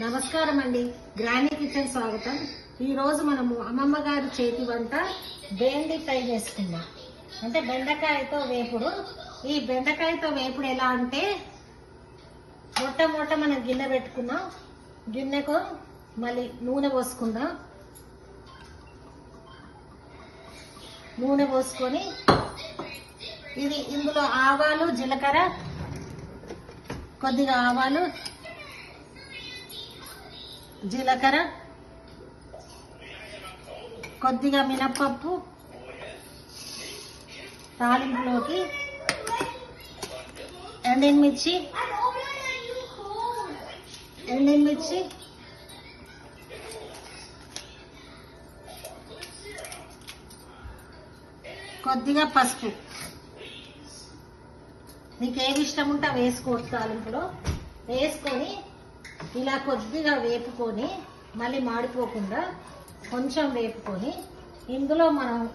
నమస్కారం అండి granny kitchen స్వాగతం. ఈరోజు మనము అమ్మమ్మ గారి చేతి వంట బెండి ఫ్రై చేసుకుందాం. అంటే బెండకాయతో వేపుడు. ఈ బెండకాయతో వేపుడు ఎలా అంటే మొట్ట మొట్ట మనం గిన్నె పెట్టుకున్నాం. గిన్నెకు మళ్ళీ నూనె పోసుకుందాం. నూనె పోసుకొని ఇది ఇందులో ఆవాలు జీలకర్ర కొద్దిగా ఆవాలు జీలకర్ర కొద్దిగా మినప్పప్పు తాలింపులోకి ఎండిమిర్చి ఎండిమిర్చి కొద్దిగా పసుపు. నీకు ఏమి ఇష్టం ఉంటే వేసుకోవచ్చు తాలింపులో. వేసుకొని ఇలా కొద్దిగా వేపుకొని మళ్ళీ మాడిపోకుండా కొంచెం వేపుకొని ఇందులో మనం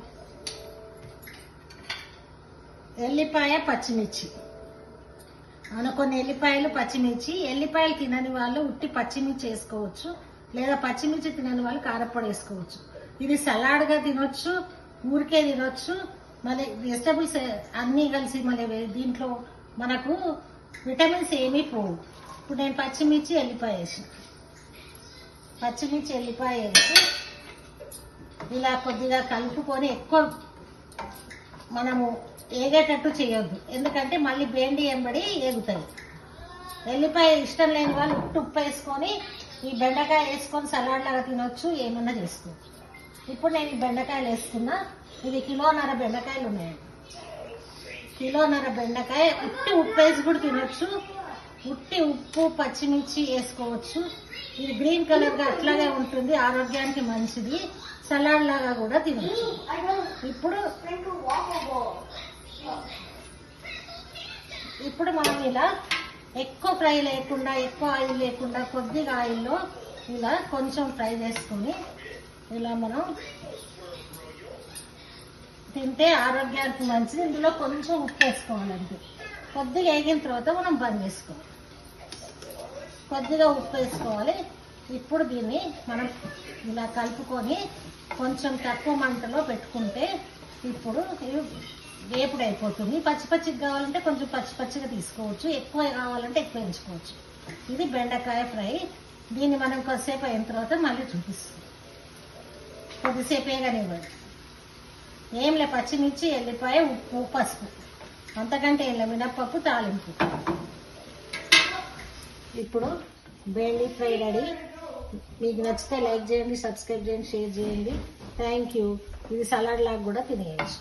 ఎల్లిపాయ పచ్చిమిర్చి. మన కొన్ని ఎల్లిపాయలు పచ్చిమిర్చి ఎల్లిపాయలు తినని వాళ్ళు ఉట్టి పచ్చిమిర్చి వేసుకోవచ్చు లేదా పచ్చిమిర్చి తినని వాళ్ళు కారప్పొడి వేసుకోవచ్చు. ఇది సలాడ్గా తినొచ్చు ఊరికే తినొచ్చు మళ్ళీ వెజిటబుల్స్ అన్నీ కలిసి మళ్ళీ వే- దీంట్లో మనకు విటమిన్స్ ఏమీ పోవు. ఇప్పుడు నేను పచ్చిమిర్చి ఎల్లిపాయ వేసిన పచ్చిమిర్చి ఎల్లిపాయ వేసి ఇలా కొద్దిగా కలుపుకొని ఎక్కువ మనము ఏగేటట్టు చేయొద్దు. ఎందుకంటే మళ్ళీ బేండి ఎంబడి ఏగుతాయి ఎల్లిపాయ ఇష్టం లేని వాళ్ళు ఉప్పు ఉప్పు వేసుకొని ఈ బెండకాయ వేసుకొని సలాడ్ లాగా తినొచ్చు ఏమన్నా చేసుకోవచ్చు. ఇప్పుడు నేను ఈ బెండకాయలు వేసుకున్నా. ఇది కిలోన్నర బెండకాయలు ఉన్నాయి కిలోన్నర బెండకాయ ఉట్టి ఉప్పు వేసి కూడా తినొచ్చు. ఉట్టి ఉప్పు పచ్చిమిర్చి వేసుకోవచ్చు. ఇది గ్రీన్ కలర్గా అట్లాగే ఉంటుంది. ఆరోగ్యానికి మంచిది. సలాడ్ లాగా కూడా తినచ్చు. ఇప్పుడు ఇప్పుడు మనం ఇలా ఎక్కువ ఫ్రై లేకుండా ఎక్కువ ఆయిల్ లేకుండా కొద్దిగా ఆయిల్లో ఇలా కొంచెం ఫ్రై చేసుకొని ఇలా మనం తింటే ఆరోగ్యానికి మంచిది. ఇందులో కొంచెం ఉప్పు వేసుకోవాలండి. కొద్దిగా వేగిన తర్వాత మనం బంద్ చేసుకోవాలి. కొద్దిగా ఉప్పు వేసుకోవాలి. ఇప్పుడు దీన్ని మనం ఇలా కలుపుకొని కొంచెం తక్కువ మంటలో పెట్టుకుంటే ఇప్పుడు వేపుడు అయిపోతుంది. పచ్చి పచ్చిగా కావాలంటే కొంచెం పచ్చి పచ్చిగా తీసుకోవచ్చు. ఎక్కువ కావాలంటే ఎక్కువ ఎంచుకోవచ్చు ఇది బెండకాయ ఫ్రై. దీన్ని మనం కొద్దిసేపు అయిన తర్వాత మళ్ళీ చూపిస్తాం. కొద్దిసేపు వేయగానివ్వండి ఏం లే పచ్చిమిర్చి ఎల్లిపాయ ఉప్పు పసుపు. అంతకంటే ఏం లే మినప్పప్పు తాలింపు. ఇప్పుడు బేండి ఫ్రై రెడీ. మీకు నచ్చితే లైక్ చేయండి సబ్స్క్రైబ్ చేయండి షేర్ చేయండి. Thank you. ఇది సలాడ్ లాగా కూడా తినేయచ్చు.